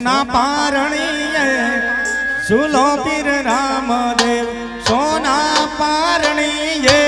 ના પારણીય સુલો પીર રામદેવ સોના પારણીએ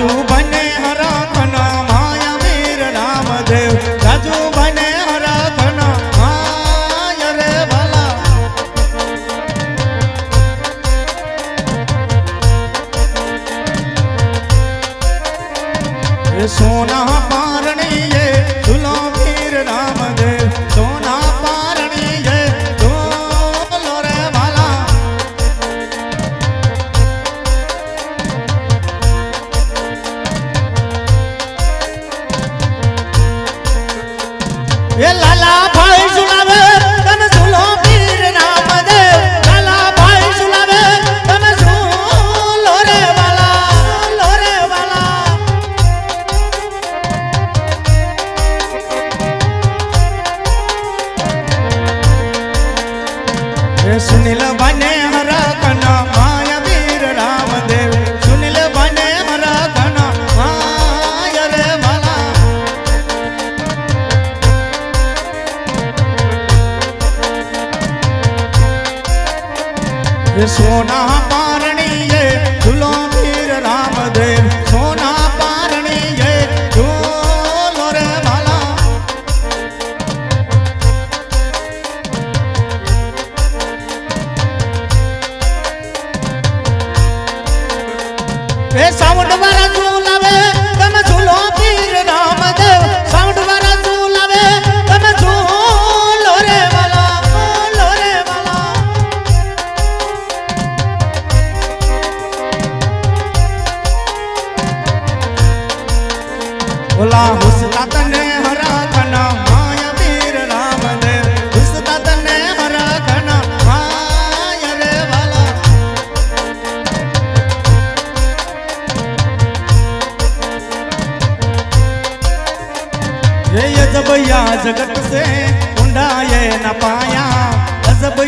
એ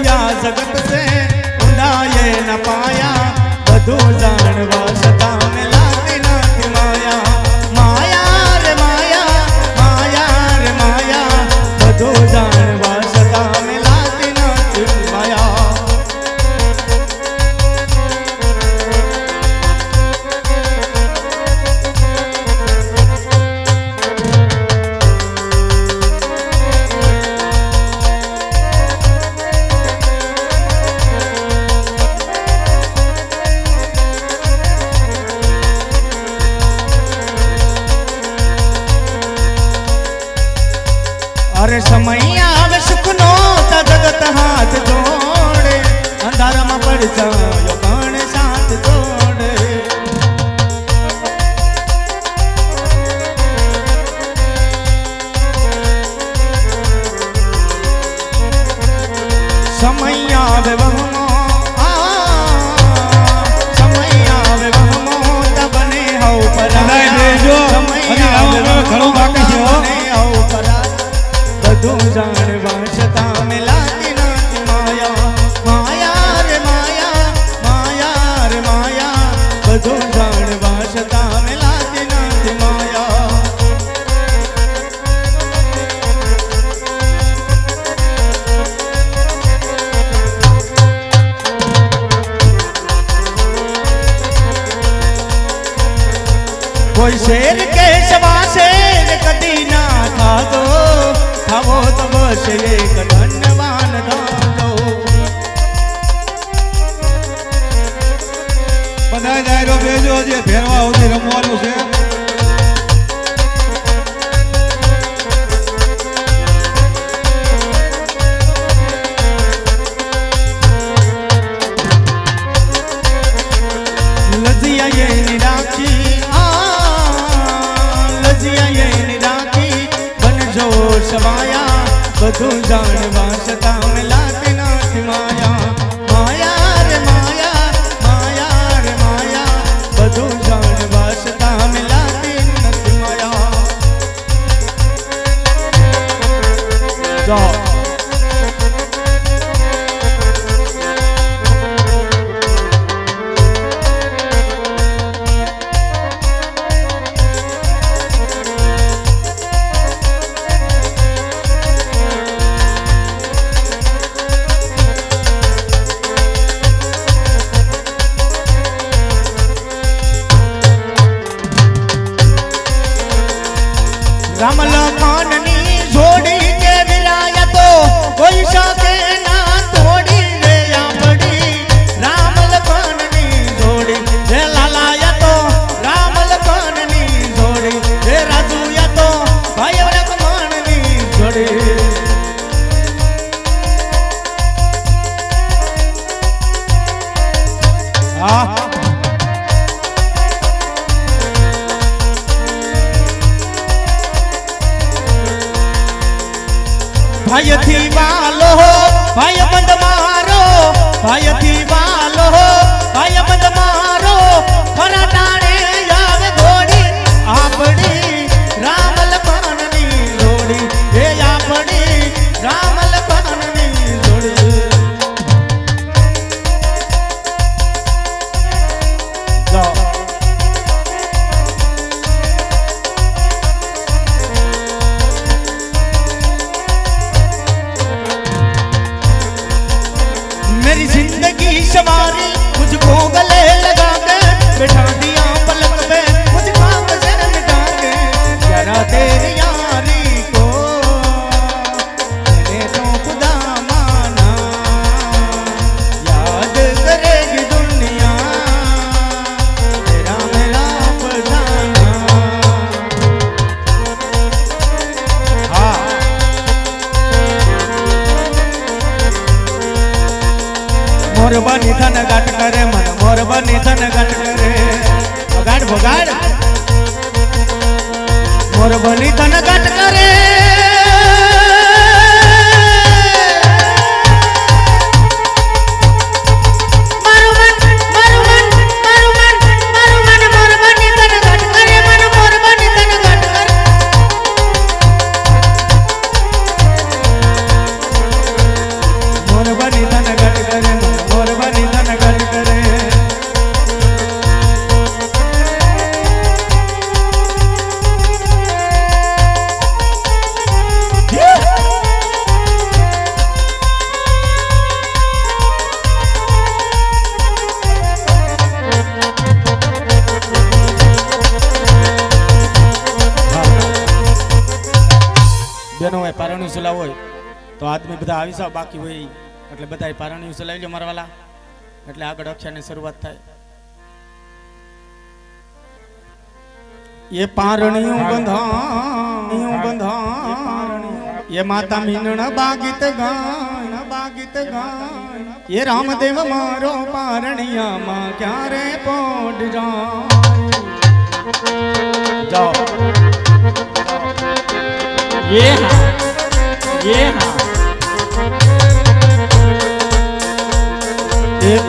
દરિયા જગત છે ઊંડાએ ન પાયા બધું જાણવા છતાં 말했잖아 કોઈ શેર કે સવા શેર કદી ના થાતો થવો તો બસ એક ધનવાન થતો બધા ડાયરો ભેજો જે ફેરવા સુધી રમવાનું છે. છું જાણવા છતાં મોર બની તન ભજનો હોય પારણ્યું સુલા હોય તો આદમી બધા આવી જાવ બાકી હોય એટલે બધા પારણ્યું સુલાવી લો મારવાલા. એટલે આગળ અક્ષરની શરૂઆત થાય. એ પારણ્યું બંધાણ્યું બંધાણ. એ માતા મીનણ બાગીત ગાણ બાગીત ગાણ એ રામદેવ મારો પારણિયામાં ક્યારે પોઢ જાય? જાઓ. એ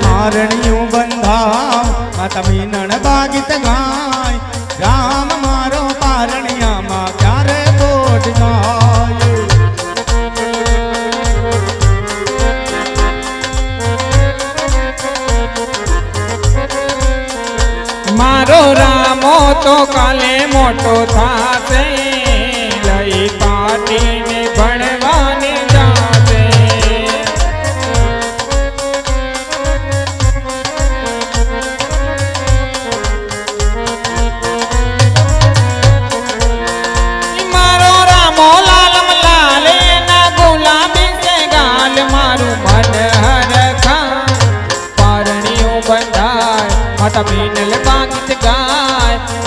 મારણીયું બંધાવ, માતા મીનણ બાગીત ગાય. રામ મારો પારણિયામાં ક્યારે બોટ ગાય મારો રામો તો કાલે મોટો થાશે.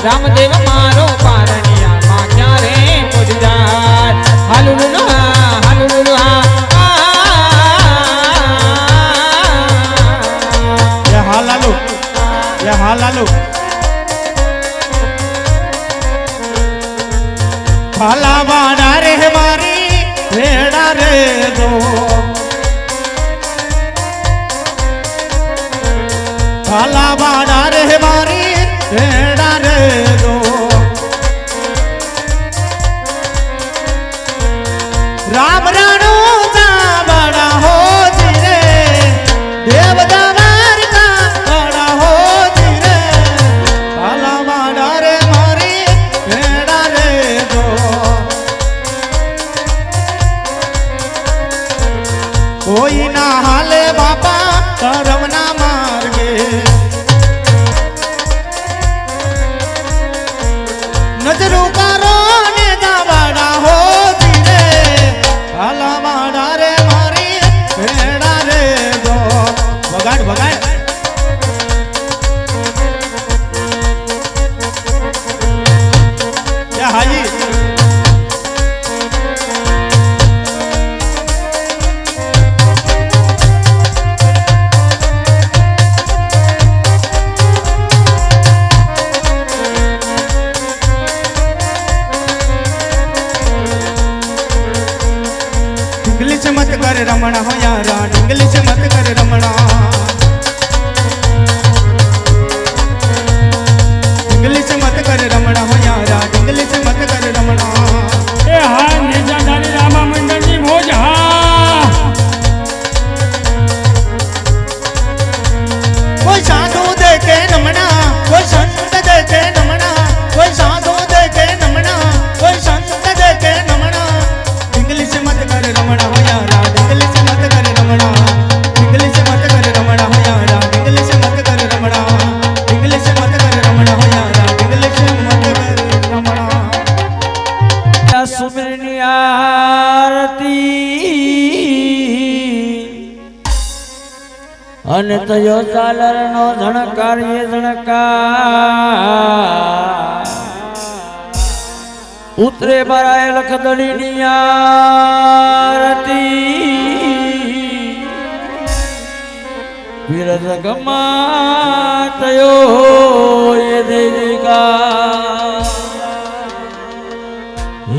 રામદેવ મા कर रमण हो यारा इंग्लिश मत कर रमणा શંકરની આરતી. અને તયો ચાલર નો ધણકાર એ ધણકાર ઉતરે બરાય લખદડીની આરતી. વિરજ ગમા તયો એ દેવી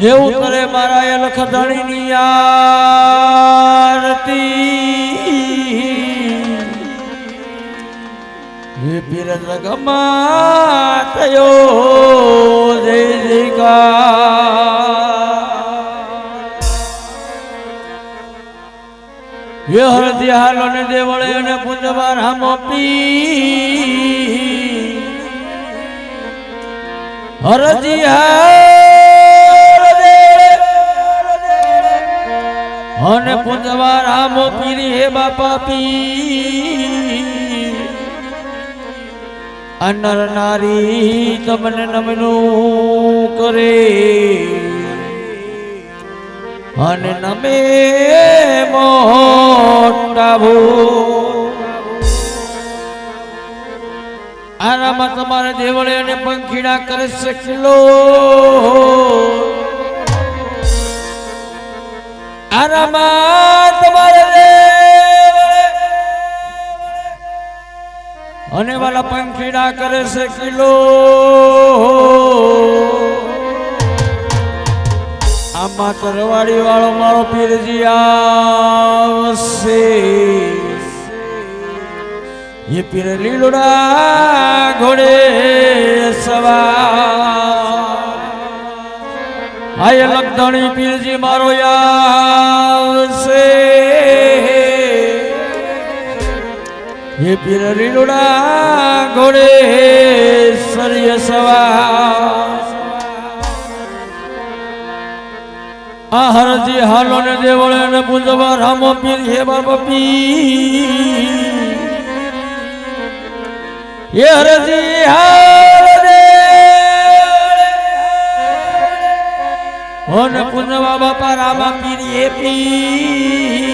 એવું કરે મારા એ લખધણીની આરતી. હે પીર જગમાં થયો જય જયકાર. હે હરદી હાલો ને દેવળે અને પૂજવા રામો પી. હરજી હાલ અને પૂજવા રામો પીરી હે બાપા પી. અનર નારી તમને નમનું કરે. અને નમે મોટાભો આરામાં આનામાં તમારે દેવળે અને પંખીડા કરી શકલો આનામાં તમારે અને વાલા પંખીડા કરે છે કિલો. આમાં તરવાડી વાળો મારો પીરજી આવશે. એ પીર લીલોડા ઘોડે સવાર. આય લગધણી પીરજી, મારો આવશે હે પીર રીડુડા ઘોડે સરિય સવા આ હરજી હાલો ને દેવળે ને પૂજવા રામો પીર, હે બાબા પી હરજી હાલ ઓને પુનવા બાપા રામા પીરી હે પી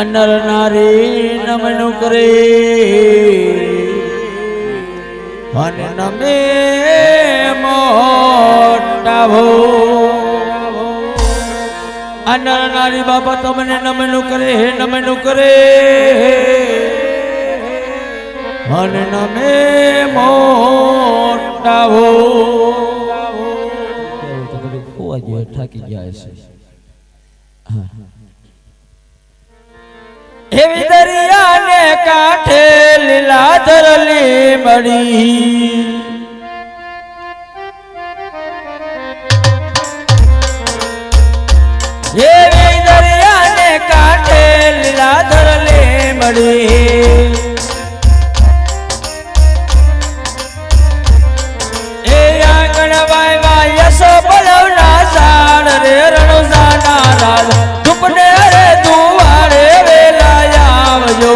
અનર નારે નમનું કરે અને નમે મોટા ભો. અનર નારી બાપા તમને નમનું કરે હે નમનું કરે અને નમે મોટા ભો. થાકી જાય છે એવી દરિયાને કાંઠે લીલા ધરલી મળી. એવી દરિયાને કાંઠે લીલા ધરલી એ રાજ ધૂપને રે દુવારે વેલા આવજો.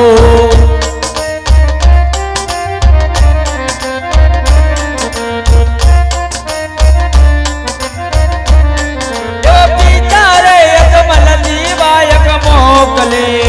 મોકલે.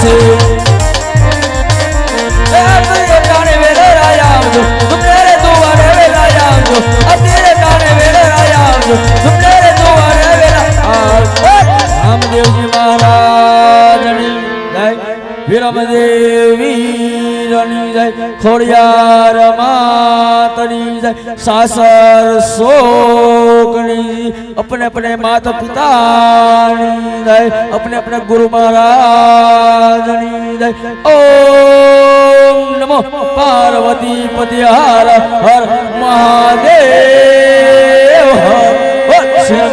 છે. અત્યારે વેળે રાજા આવજો. અત્યારે તું વારે વેળા આવજો. અત્યારે ખોડિયાર મા કરી જાય. સાસર સોકરી અપને અપને માતા પિતાની જાય. અપને અપને ગુરુ મહારાજની જાય. ઓમ નમો પાર્વતી પતિ હર હર મહાદેવ હર શિવ